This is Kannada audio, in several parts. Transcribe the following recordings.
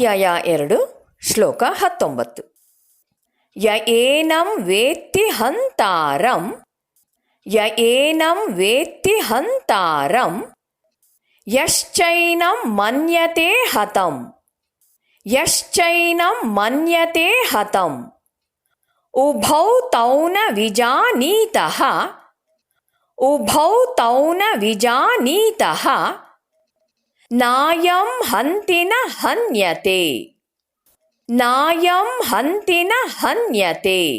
ಅಧ್ಯಾಯ ಎರಡು, ಶ್ಲೋಕ ಹತ್ತೊಂಬತ್ತು. ಯ ಏನಂ ವೇತ್ತಿ ಹಂತಾರಂ ಯ ಏನಂ ವೇತ್ತಿ ಹಂತಾರಂ, ಯಶ್ಚೈನಂ ಮನ್ಯತೆ ಹತಂ, ಯಶ್ಚೈನಂ ಮನ್ಯತೆ ಹತಂ, ಉಭೌ ತೌನ ವಿಜಾನೀತಃ, ಉಭೌ ತೌನ ವಿಜಾನೀತಃ ನಾಯಂ ಹಂತಿನ ಹನ್ಯತೆ. ನಾಯಂ ಹಂತಿನ ಹನ್ಯತೆ.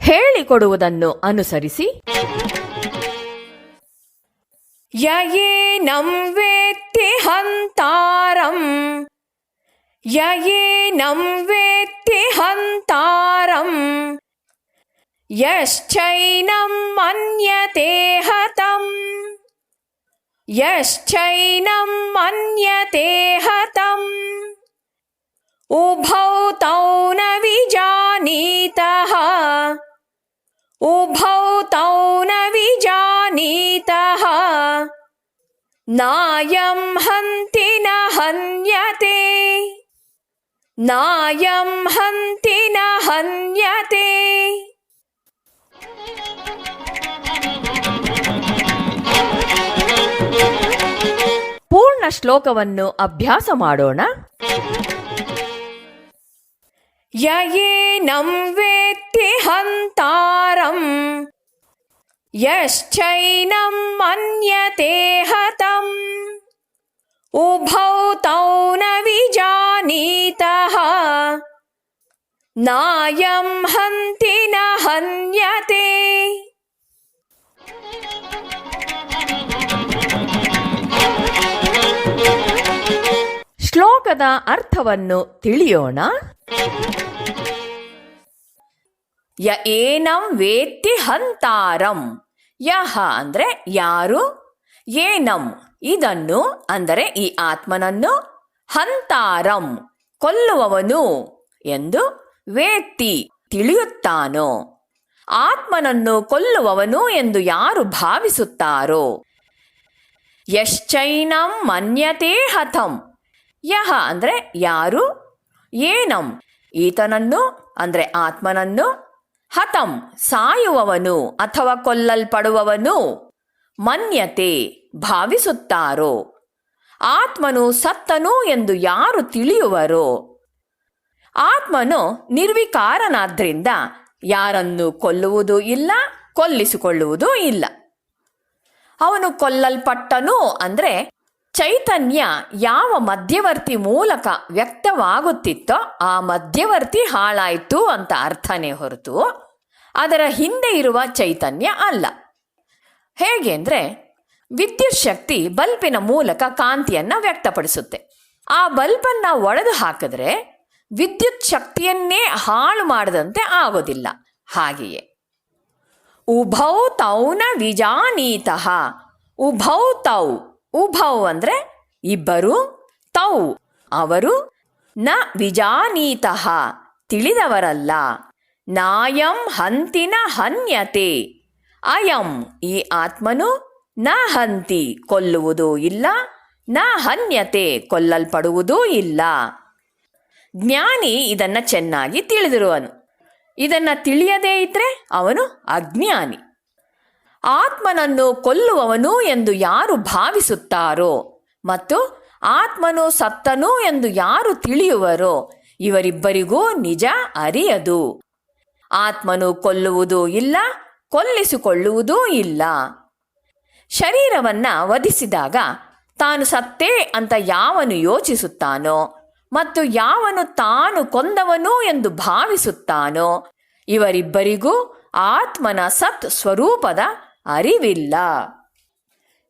ಹೇಳಿಕೊಡುವುದನ್ನು ಅನುಸರಿಸಿ. ಯಯೇನಂ ವೇತ್ತಿ ಹಂತಾರಂ. ಯಯೇನಂ ವೇತ್ತಿ ಹಂತಾರಂ. यश्चैनं मन्यते हतम्। यश्चैनं मन्यते हतम्। उभौ तौ न विजानीतः। उभौ तौ न विजानीतः। नायं हन्ति न हन्यते। नायं हन्ति न हन्यते। ಶ್ಲೋಕವನ್ನು ಅಭ್ಯಾಸ ಮಾಡೋಣ. ಯಯೇನಂ ವೇತ್ತಿ ಹಂತಾರಂ. ಯಶ್ಚೈನಂ ಮನ್ಯತೆ ಹತಂ. ಉಭೌ ತೌ ನ ವಿಜಾನೀತಃ. ನಾಯಂ ಹಂತಿ ನ ಹನ್ಯತೆ. ಶ್ಲೋಕದ ಅರ್ಥವನ್ನು ತಿಳಿಯೋಣ. ಯ ಏನಂ ವೇತ್ತಿ ಹಂತಾರಂ. ಯಹ ಅಂದ್ರೆ ಯಾರು? ಏನಂ ಇದನ್ನು ಅಂದರೆ ಈ ಆತ್ಮನನ್ನು ಹಂತಾರಂ ಕೊಲ್ಲುವವನು ಎಂದು ವೇತ್ತಿ ತಿಳಿಯುತ್ತಾನೋ? ಆತ್ಮನನ್ನು ಕೊಲ್ಲುವವನು ಎಂದು ಯಾರು ಭಾವಿಸುತ್ತಾರೋ? ಯಶ್ಚೈನಂ ಮನ್ಯತೆ ಹತಂ ಯಹ ಅಂದ್ರೆ ಯಾರು? ಏನಂ? ಈತನನ್ನು ಅಂದ್ರೆ ಆತ್ಮನನ್ನು? ಹತಂ? ಸಾಯುವವನು ಅಥವಾ ಕೊಲ್ಲಲ್ಪಡುವವನು? ಮನ್ಯತೆ ಭಾವಿಸುತ್ತಾರೋ? ಆತ್ಮನು ಸತ್ತನು ಎಂದು ಯಾರು ತಿಳಿಯುವರೋ? ಆತ್ಮನು ನಿರ್ವಿಕಾರನಾದ್ರಿಂದ ಯಾರನ್ನು ಕೊಲ್ಲುವುದೂ ಇಲ್ಲ, ಕೊಲ್ಲಿಸಿಕೊಳ್ಳುವುದೂ ಇಲ್ಲ. ಅವನು ಕೊಲ್ಲಲ್ಪಟ್ಟನು ಅಂದ್ರೆ ಚೈತನ್ಯ ಯಾವ ಮಧ್ಯವರ್ತಿ ಮೂಲಕ ವ್ಯಕ್ತವಾಗುತ್ತಿತ್ತೋ ಆ ಮಧ್ಯವರ್ತಿ ಹಾಳಾಯಿತು ಅಂತ ಅರ್ಥನೇ ಹೊರತು ಅದರ ಹಿಂದೆ ಇರುವ ಚೈತನ್ಯ ಅಲ್ಲ. ಹೇಗೆ ಅಂದರೆ ವಿದ್ಯುತ್ ಶಕ್ತಿ ಬಲ್ಬಿನ ಮೂಲಕ ಕಾಂತಿಯನ್ನು ವ್ಯಕ್ತಪಡಿಸುತ್ತೆ. ಆ ಬಲ್ಬನ್ನು ಒಡೆದು ಹಾಕಿದ್ರೆ ವಿದ್ಯುತ್ ಶಕ್ತಿಯನ್ನೇ ಹಾಳು ಮಾಡದಂತೆ ಆಗೋದಿಲ್ಲ. ಹಾಗೆಯೇ. ಉಭೌ ತೌನ ವಿಜಾನೀತಃ. ಉಭೌ ತೌ ಉಭೌ ಅಂದ್ರೆ ಇಬ್ಬರು, ತೌ ಅವರು ನ ವಿಜಾನೀತಃ, ತಿಳಿದವರಲ್ಲ. ನಾಯಂ ಹಂತಿನ ಹನ್ಯತೆ. ಅಯಂ ಈ ಆತ್ಮನು ನ ಹಂತಿ ಕೊಲ್ಲುವುದೂ ಇಲ್ಲ, ನ ಹನ್ಯತೆ ಕೊಲ್ಲಲ್ಪಡುವುದೂ ಇಲ್ಲ. ಜ್ಞಾನಿ ಇದನ್ನ ಚೆನ್ನಾಗಿ ತಿಳಿದಿರುವನು. ಇದನ್ನ ತಿಳಿಯದೇ ಇದ್ರೆ ಅವನು ಅಜ್ಞಾನಿ. ಆತ್ಮನನ್ನು ಕೊಲ್ಲುವವನು ಎಂದು ಯಾರು ಭಾವಿಸುತ್ತಾರೋ? ಮತ್ತು ಆತ್ಮನು ಸತ್ತನು ಎಂದು ಯಾರು ತಿಳಿಯುವರೋ? ಇವರಿಬ್ಬರಿಗೂ ನಿಜ ಅರಿಯದು. ಆತ್ಮನು ಕೊಲ್ಲುವುದೂ ಇಲ್ಲ, ಕೊಲ್ಲಿಸಿಕೊಳ್ಳುವುದೂ ಇಲ್ಲ. ಶರೀರವನ್ನ ವಧಿಸಿದಾಗ ತಾನು ಸತ್ತೇ ಅಂತ ಯಾವನು ಯೋಚಿಸುತ್ತಾನೋ? ಮತ್ತು ಯಾವನು ತಾನು ಕೊಂದವನು ಎಂದು ಭಾವಿಸುತ್ತಾನೋ? ಇವರಿಬ್ಬರಿಗೂ ಆತ್ಮನ ಸತ್ ಸ್ವರೂಪದ ಅರಿವಿಲ್ಲ.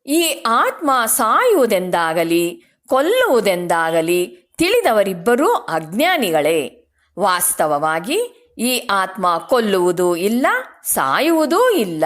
ಈ ಆತ್ಮ ಸಾಯುವುದೆಂದಾಗಲಿ ಕೊಲ್ಲುವುದೆಂದಾಗಲಿ ತಿಳಿದವರಿಬ್ಬರೂ ಅಜ್ಞಾನಿಗಳೇ. ವಾಸ್ತವವಾಗಿ ಈ ಆತ್ಮ ಕೊಲ್ಲುವುದೂ ಇಲ್ಲ ಸಾಯುವುದೂ ಇಲ್ಲ.